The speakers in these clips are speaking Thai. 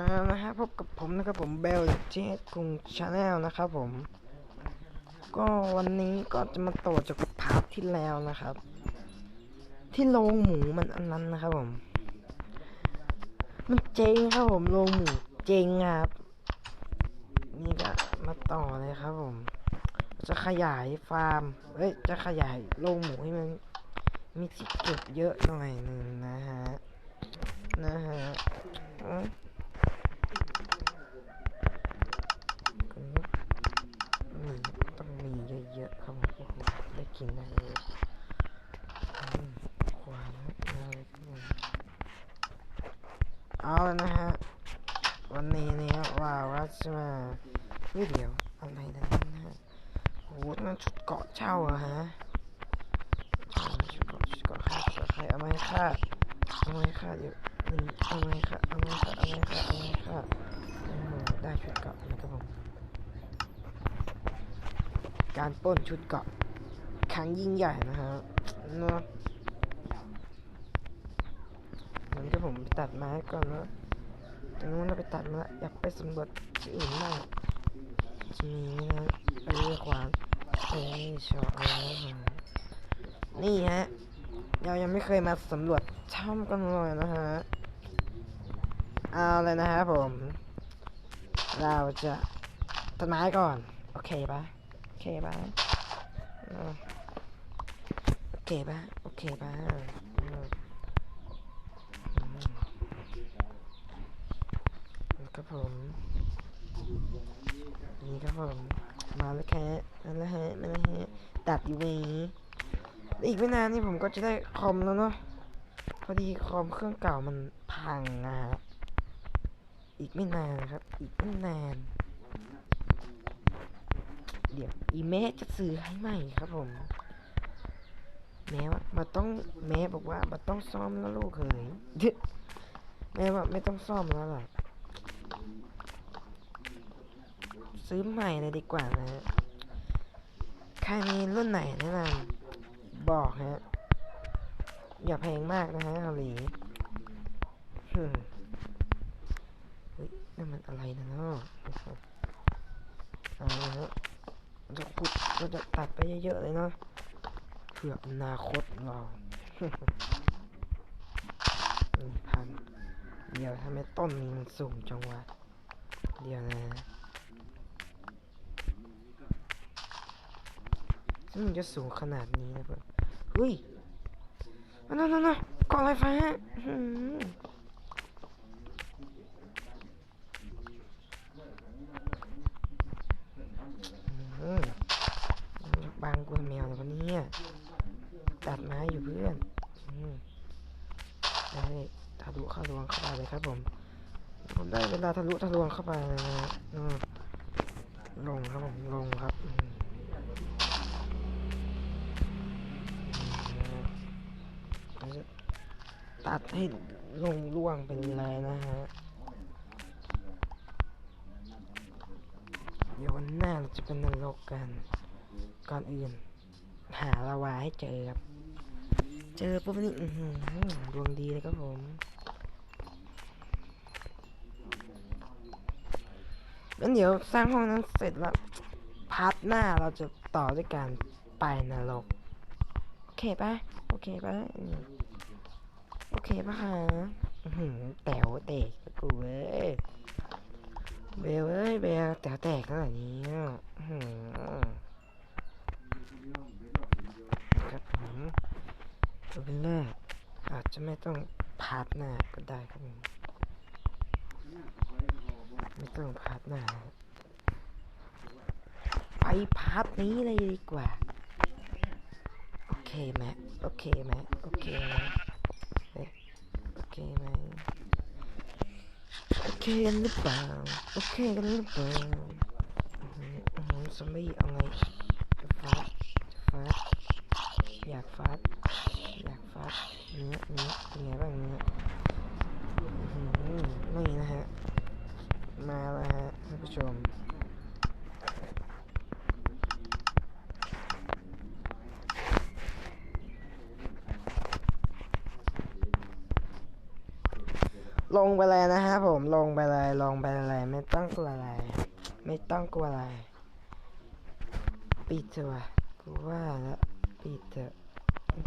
อ่านะฮะพบกับผมนะครับผมเบลเจสกรุงชาแนลนะครับผม ก็วันนี้ก็จะมาต่อจากพาร์ทที่แล้วนะครับ ที่โรงหมูมันอันนั้นนะครับผม มันเจ๊งครับผมโรงหมูเจ๊งครับนี่ก็มาต่อเลยครับผม จะขยายฟาร์มเอ้ยจะขยายโรงหมูให้มันมีที่เก็บเยอะหน่อยหนึ่งนะฮะนะฮะอืม ก็มีต้องมี เยอะครับผมโอ้โหได้กินได้เลยควายนะน่าเลยครับผมเอาแล้วนะฮะ วันนี้เนี่ยว่าว่าจะมาวิดีโออะไรนะนะฮะโอ้โหนั่นชุดเกาะเช่าอะฮะชุดเกาะชุดเกาะใครใครเอามาให้ข้าเอามาให้ข้าเดี๋ยวนี่เอามาให้ข้าเอามาให้ข้าเอามาให้ข้าเอามาให้ข้าโอ้โหได้ชุดเกาะนะครับผม การปล้นชุดเกาะครั้งยิ่งใหญ่นะฮะเนาะงั้นก็ผมไปตัดไม้ก่อนนะจากนั้นเราไปตัดมาอยากไปสำรวจที่อื่นบ้างจะมีไหมนะไปเรือขวานเอ้ยชอบเล้วฮะนี่ฮะเรายังไม่เคยมาสำรวจถ้ำกันเลยนะฮะเอาเลยนะครับผม เราจะตัดไม้ก่อน โอเคปะ เคป่ะเออโอเคป่ะโอเคป่ะเอออืมครับผมนี่ครับผม มาแล้วแค่นั่นแหละฮะนั่นแหละฮะตัดอยู่นี้อีกไม่นานนี่ผมก็จะได้คอมแล้วเนาะพอดีคอมเครื่องเก่ามันพังนะฮะอีกไม่นานครับ อีกไม่นาน เดี๋ยวอีแม่จะซื้อให้ใหม่ครับผม แม่ว่ามันต้องแม่บอกว่ามันต้องซ่อมแล้วลูกเขยแม่ว่าไม่ต้องซ่อมแล้วล่ะซื้อใหม่เลยดีกว่านะฮะใครมีรุ่นไหนแนะนำบอกฮะ อย่าแพงมากนะฮะเกาหลีฮึนั่นมันอะไรนะเนาะเอาละ เราจะขุดเราจะตัดไปเยอะๆเลยเนาะเพื่ออนาคตเราหนึ่งพันเดี๋ยวทำไมต้นนี้มันสูงจังวะเดี๋ยวนะซึ่งมันจะสูงขนาดนี้นะเพื่อนเฮ้ยนั่นนั่นนั่นกองไฟฟ้าอื้อหืออื้อหือบางกวนแมวเลยวันนี้ตัดไม้อยู่เพื่อนอืมได้ทะลุเข้าดวงเข้าไปเลยครับผม ผมได้เวลาทะลุทะลวงเข้าไปเลยนะฮะอืมล งครับผมลงครับตัดให้ลงล่วงไปเลยนะฮะ เดี๋ยววันหน้าเราจะเป็นนรกกัน ก่อนอื่น หาลาวาให้เจอครับ เจอปุ๊บนี่ดวงดีเลยครับผม งั้นเดี๋ยวสร้างห้องนั้นเสร็จแล้วพาร์ทหน้าเราจะต่อด้วยการไปนรก โอเคปะโอเคปะโอเคปะคะแต๋วเตกกูเว้ยเบลเอ้ยเบลแต๋วแตกขนาดนี้ครับผมตัวเป็นแรกอาจจะไม่ต้องพาร์ทหน้าก็ได้ครับ ไม่ต้องพาร์ทหน้าไปพาร์ทนี้เลยดีกว่า โอเคไหมโอเคไหมโอเคไหมโอเคไหมโอเคกันหรือเปล่าโอเคกันหรือเปล่าอือหืออือหือซอมบี้เอาไงจะฟาดจะฟาดอยากฟาดอยากฟาดเนื้อเนื้อเป็นไงบ้างเนื้ออื้อหือนี่นะฮะ มาแล้วฮะท่านผู้ชมลงไปเลยนะฮะผมลงไปเลยลงไปเลยไม่ต้องกลัวอะไร ไม่ต้องกลัวอะไร ปิดเถอะกูว่าแล้วปิดเถอะ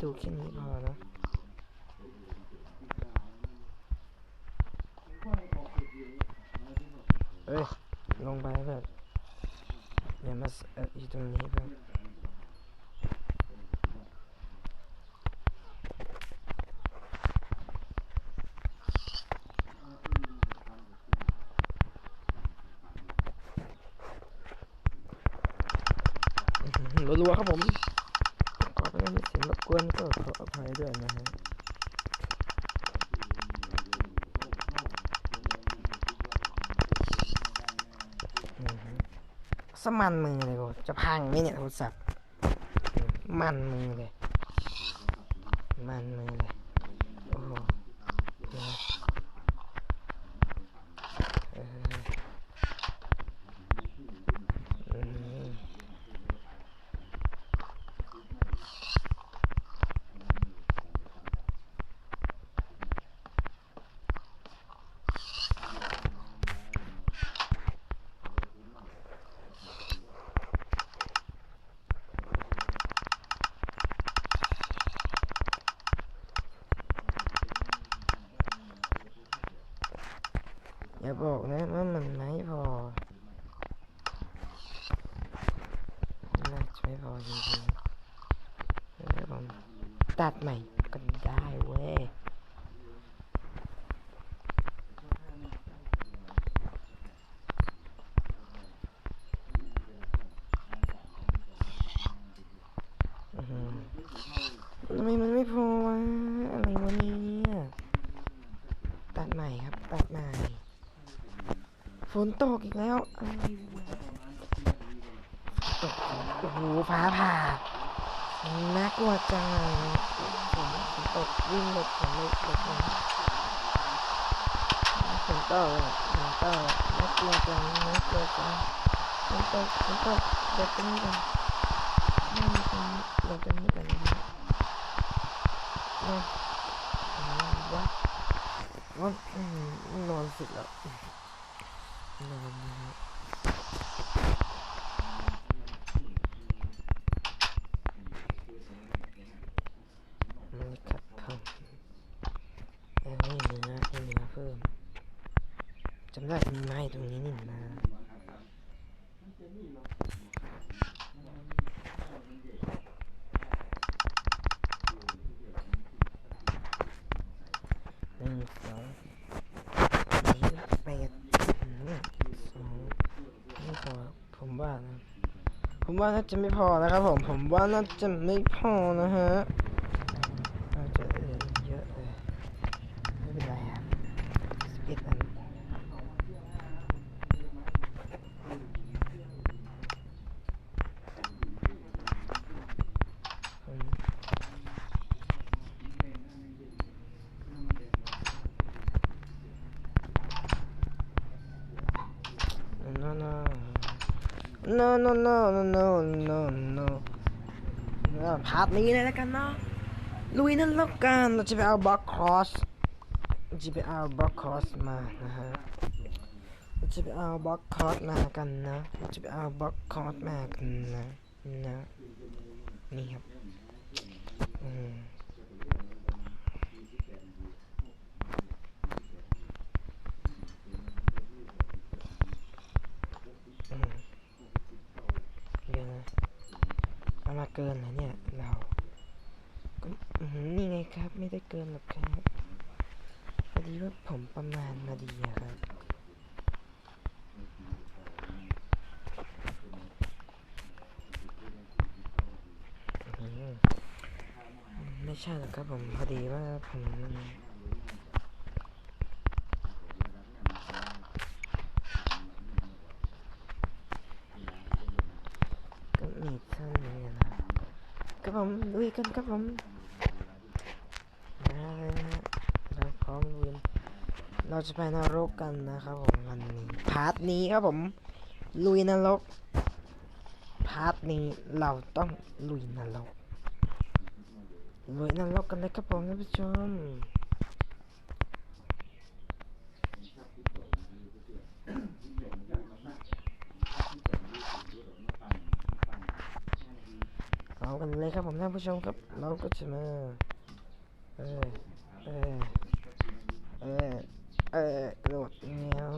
ดูแค่นี้พอเนอะเอ้ย ลงไปแบบอย่ามาออยู่ตรงนี้เพื่อนรัวๆครับผมขอไม่มีเสียงรบกวนก็ขออภัยด้วยนะฮะ อือฮึ สมันมือเลยกูจะพังไหมเนี่ยโทรศัพท์มันมือเลย มันมือเลย โอ้โหเดี๋ยวนะเอออืมอย่าบอกนะว่ามันไม่พอน่าจะไม่พอจริงๆเออผม ตัดใหม่ก็ได้เว้ยอื้อหือทำไมมันไม่พอวะอะไรวะเนี่ยตัดใหม่ครับ ตัดใหม่ฝนตกอีกแล้วอะไรวะตกโอ้โหฟ้าผ่าน่ากลัวจังเลยฝนฝนตก วิ่งหลบฝนหลบหลบฝนฝนตกอะฝนตกน่ากลัวจังน่กลัวจังฝนตกฝนตกเดี๋ยวตรงนี้กันไม่มีตรงนี้เดี๋ยวตรงนี้กันนะนอนวัดวัดอืมนอนสุดแล้วนอนนะฮะมันขัดพังเอ้ยไม่มีนะไม่มีนะเพิ่ม จำไมีไม้ตรงนี้นี่นะหนึ่งสองสี่แปดสองไม่พอผมว่านะ ผมว่าน่าจะไม่พอนะครับผม ผมว่าน่าจะไม่พอนะฮะน่าจะเออเยอะเลยไม่เป็นไรครับสปิดอันอืมโน่โน่ no no no no no no no เอาพาร์ทนี้เลยแล้วกันเนาะลุยนั่นแล้วกันเราจะไปเอาบล็อกครอสจะไปเอาบล็อกครอสมานะฮะเราจะไปเอาบล็อกครอสมากันนะเราจะไปเอาบล็อกครอสมากันนะนะนี่ครับอืมอืมเดี๋ยวนะเอามาเกินนะเนี่ยเราก็อื้อหือ นี่ไงครับ ไม่ได้เกินหรอกครับพอดีว่าผมประมาณมาดีอะครับไม่ใช่หรอกครับผมพอดีว่าผมก็มีเท่านี้นะครับผมลุ ราจะไปนรกกันนะครับผมวันนี้พาร์ทนี้ครับผมลุยนรกพาร์ทนี้เราต้องลุยนรกลุยนรกกันเลยครับผมท่านผู้ชมเอากันเลยครับผมท่านผู้ชมครับ เราก็จะมาเออเออเออ เออกระโดดแนว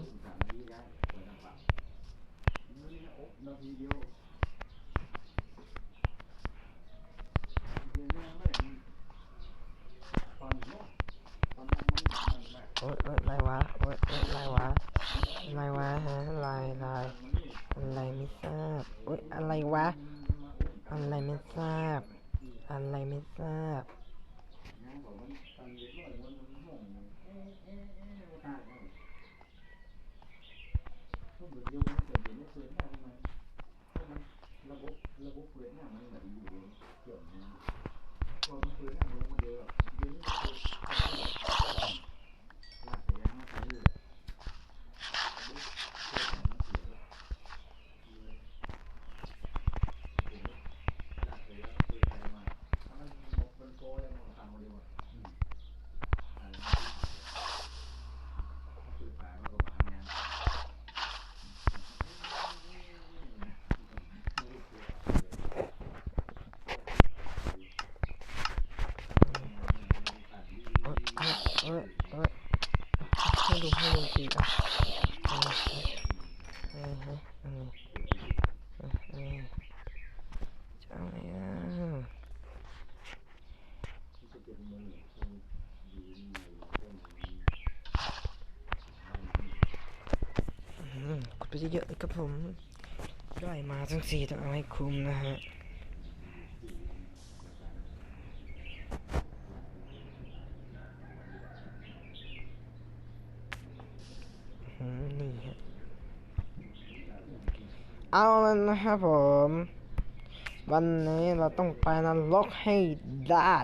โอ๊ยโอ๊ยอะไรวะโอ๊ยโอ๊ยอะไรวะอะไรวะฮะลายลายอะไรไม่ทราบโอ๊ยอะไรวะ อะไรไม่ทราบ อะไรไม่ทราบ 现在没有一个表面，我们是两个目标。 กดไปเยอะๆครับผมได้มาทั้งสี่ต้องเอาให้คุ้มนะฮะอืมนี่ฮะเอาแล้วนะครับผม วันนี้เราต้องไปนรกให้ได้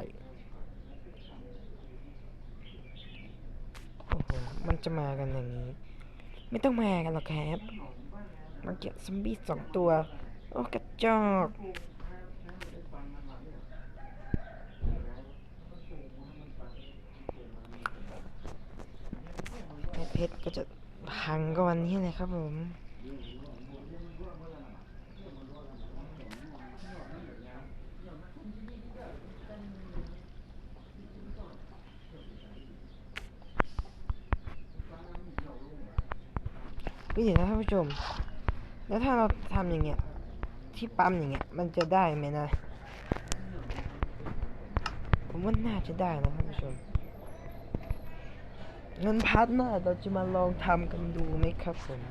โอ้โห มัน จะมากันอย่างนี้ ไม่ต้องมากันหรอกครับมันเก็บซอมบี้สองตัว โอ้กระจอกเพชรก็จะพังก็วันนี้เลยครับผม พี่ถึงนะท่านผู้ชม แล้วถ้าเราทำอย่างเงี้ย ที่ปั๊มอย่างเงี้ย มันจะได้ไหมนะ ผมว่าน่าจะได้นะท่านผู้ชมงั้นพาร์ทหน้าเราจะมาลองทำกันดูไหมครับผม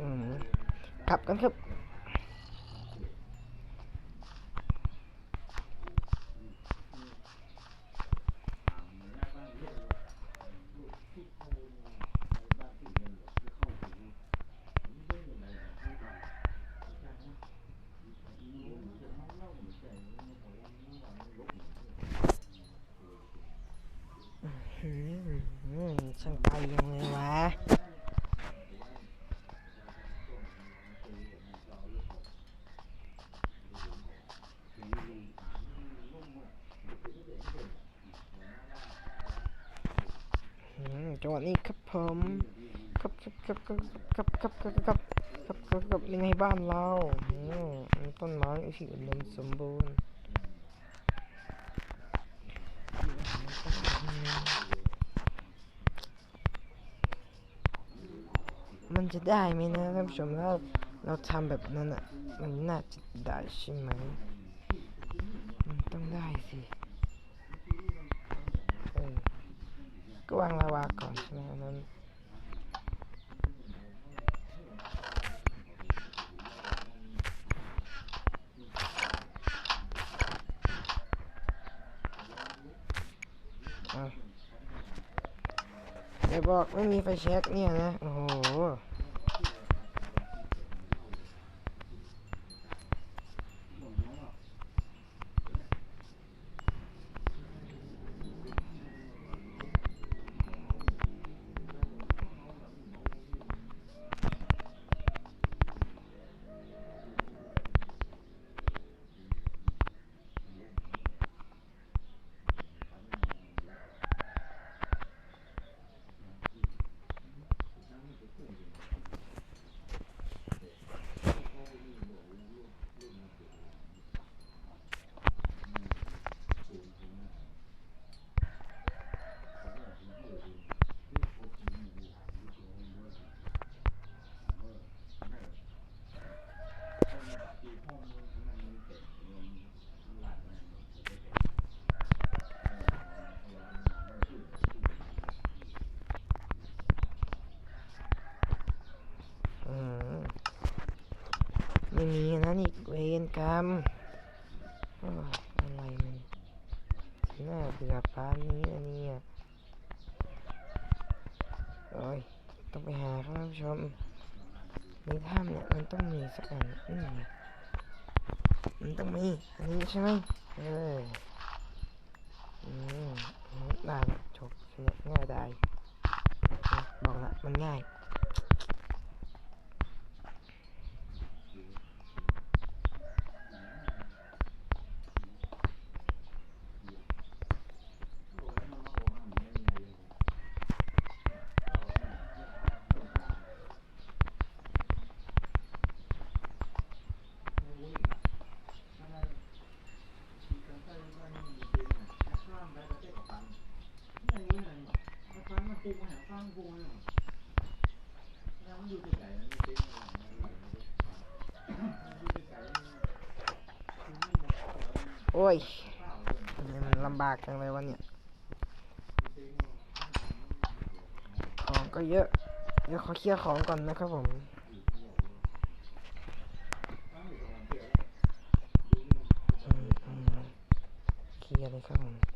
อืม กลับกันครับ อืมอืมช่างไปยังเลยวะ อืมจังหวะ นี้ครับผมครับครับครับครับครับครับครับครับครับครับยังไงบ้านเราอืมต้นไม้ที่อุดมสมบูรณ์มมันจะได้ไหมนะท่านผู้ชมถ้าเราทำแบบนั้นอะมันน่าจะได้ใช่ไหมมันต้องได้สิเออ ก็วางลาวาก่อนใช่ไหมอันนั้นอะอย่าบอกไม่มีไฟแช็กเนี่ยนะ โอ้โหเวรกรรมอะไรมันน่าเบื่อปานนี้นะเนี่ยโอ้ยต้องไปหาครับท่านผู้ชมในถ้ำเนี่ยมันต้องมีสักอันอืมมันต้องมีอันนี้ใช่ไหมเอออืมได้ละจบสนุกง่ายได้บอกละมันง่าย อ้ยมันลำบากจังเลยวะเนี่ยของก็เยอะ เดี๋ยวขอเคลียร์ของก่อนนะครับผม อืมอืมเคลียร์เลยครับผม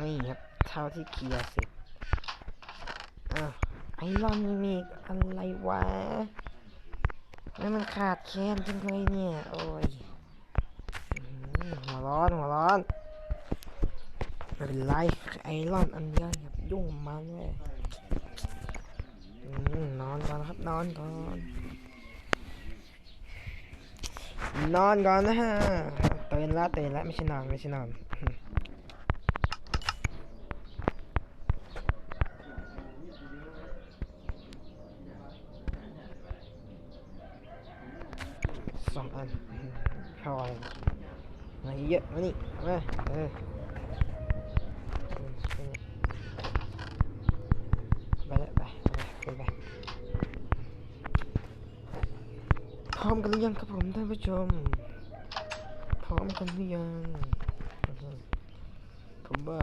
นี่ครับเท่าที่เคลียร์เสร็จอ้าวไอรอนมีอีกอะไรวะแล้วมันขาดแคลนจังเลยเนี่ย โอ้ยหัวร้อนหัวร้อนไม่เป็นไรไอรอนอันเดียวอย่ายุ่งมันเลยนอนก่อนครับนอนก่อน นอนก่อนนะฮะตื่นละตื่นละไม่ใช่นอนไม่ใช่นอน ส องอันพอเลยมาเยอะมานี่มาเออไปล้วไปไปไปพร้อมกันหรือยังครับผมท่านผู้ชม พร้อมกันหรือยัง ผมว่า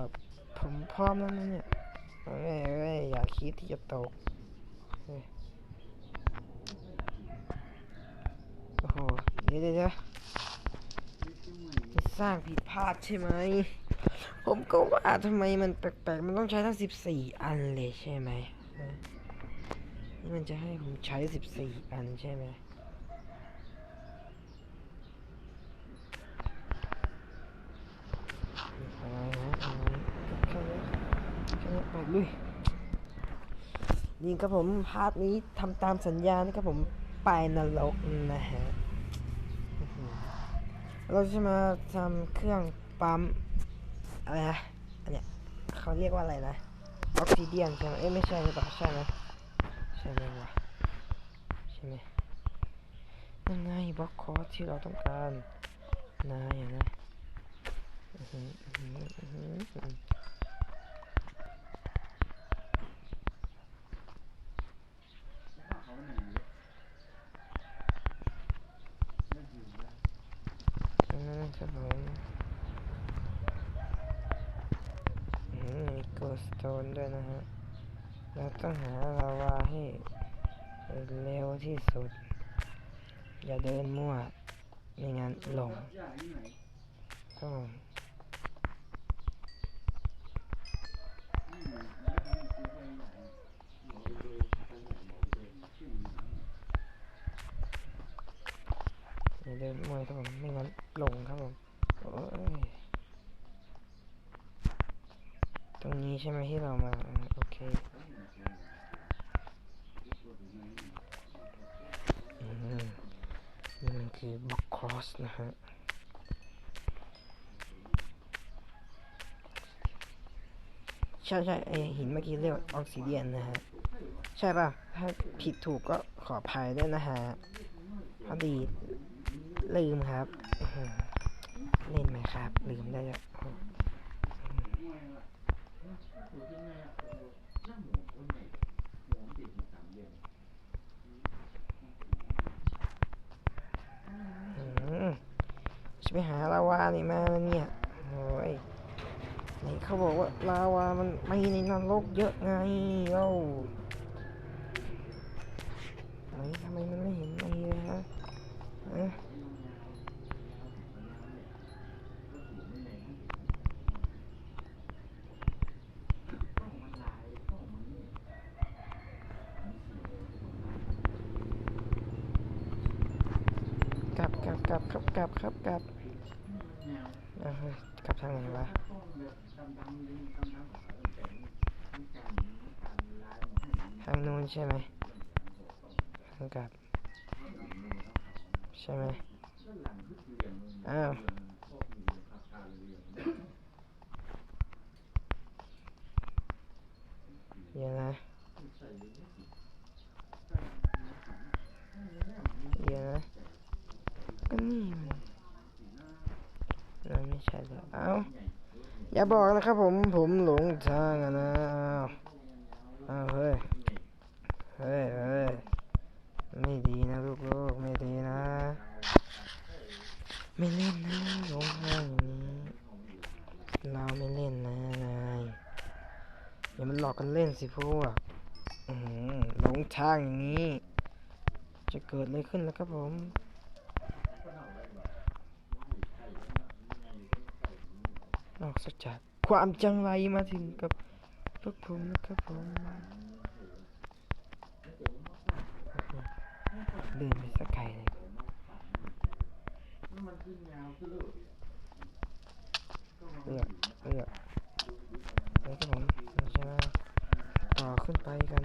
ผมพร้อมแล้วนะเนี่ยเอ้ยเอ้ยอย่าคิดที่จะตกโอ้โห เดี๋ยวเดี๋ยวสร้างผิดพลาดใช่ไหม ผมก็ว่าทำไมมันแปลกๆ มันต้องใช้ทั้งสิบสี่อันเลยใช่ไหมนี่มันจะให้ผมใช้สิบสี่อันใช่ไหมอะไรนะอะไรแค่นี้แค่นี้ไปลุยนี่ครับผมพาร์ทนี้ทำตามสัญญานะครับผมไปนรกนะฮะ เราจะมาทำเครื่องปั๊มอะไรนะอันเนี้ยเขาเรียกว่าอะไรนะออกซิเดียนใช่ไหมเอ้ยไม่ใช่หรือเปล่าใช่ไหมใช่ไหมวะใช่ไหมนั่นไงบล็อกคอร์สที่เราต้องการนายอะนะอื้อหืออื้อหืออื้อหืออื้อหืออืมครับ ผมอืมมีโกสโตนด้วยนะฮะ เราต้องหาลาวาให้เร็วที่สุด อย่าเดินมั่ว ไม่งั้นหลงต้องาเดินมั่วครับผม ไม่งั้นหลงครับผมโอ้ยตรงนี้ใช่ไหมที่เรามาโอเคอืมนี่มันคือบล็อกครอสนะฮะใช่ใช่ไอหินเมื่อกี้เรียกว่าออกซิเดียนนะฮะ ใช่ป่ะ ถ้าผิดถูกก็ขออภัยด้วยนะฮะพอดีลืมครับ เล่นไหมครับ ลืมได้แล้วโอ้อืม จะไปหาลาวานี่มาเนี่ยโอ้ยไหนเขาบอกว่าลาวามันไม่ในนรกเยอะไงเอ้าไหนทำไมมันไม่เห็นมีเลยฮะฮะ กลับครับกลับครับกลับเอาเฮ้ยกลับทางไหนวะทางนู้นใช่ไหมทางกลับ ใช่ไหมอ้าวเดี๋ยวนะเดี๋ยวนะ ก็นี่มันนั่นไม่ใช่แล้วเอ้าอย่า บอกนะครับผมผมหลงทางอะนะอ้าวอ้าวเฮ้ยเฮ้ยเฮ้ยไม่ดีนะลูกๆไม่ดีนะ ไม่เล่นนะหลงทางอย่างนี้เราไม่เล่นนะนายอย่ามันหลอกกันเล่นสิพวกอือหือหลงทางอย่างนี้ จะเกิดอะไรขึ้นแล้วครับผม สจากความจังไรมาถึงกับพวกผมนะครับผมเดินไปสักไกลเลยเลือกเลือกแล้วก็ผมเราจะต่อขึ้นไปกัน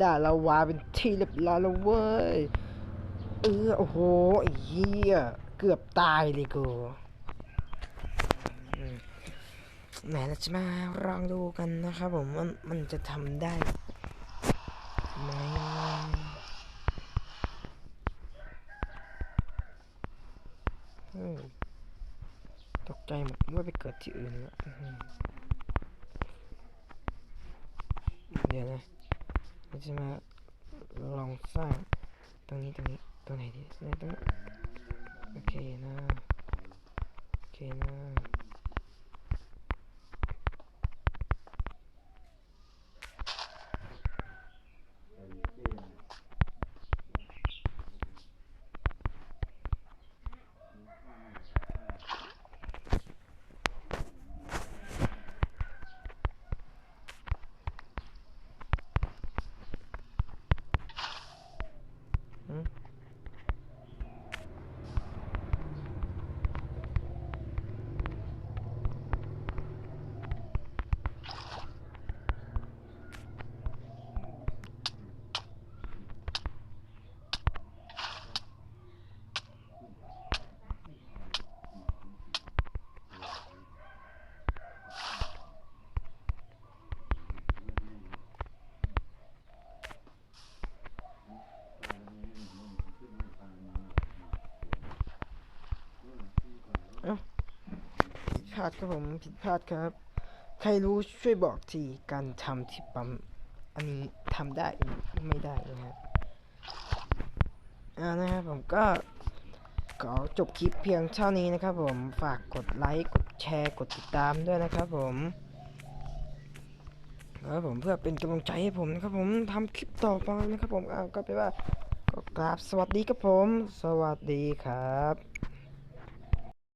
ได้ลาวาเป็นที่เรียบร้อยแล้วเว้ย เออโอ้โหไอ้เหี้ยเกือบตายเลยกูแหมเราจะมาลองดูกันนะครับผมว่ามันจะทำได้ไหมตกใจหมดว่าไปเกิดที่อื่นแล้วเดี๋ยวนะ เราจะมาลองสร้างตรงนี้ตรงนี้ตรงไหนดีตรงนี้โอเคนะโอเคนะ ลาดครับผมผิดพลาดครับ ใครรู้ช่วยบอกทีการทำที่ปั๊มอันนี้ทำได้หรือไม่ได้นะครับอ่านะครับผมก็ขอจบคลิปเพียงเท่านี้นะครับผมฝากกดไลค์กดแชร์กดติดตามด้วยนะครับผมครับผมเพื่อเป็นกำลังใจให้ผมนะครับผมทำคลิปต่อไปนะครับผมอ้าวก็ไปนว่าก็กราบสวัสดีครับผม สวัสดีครับ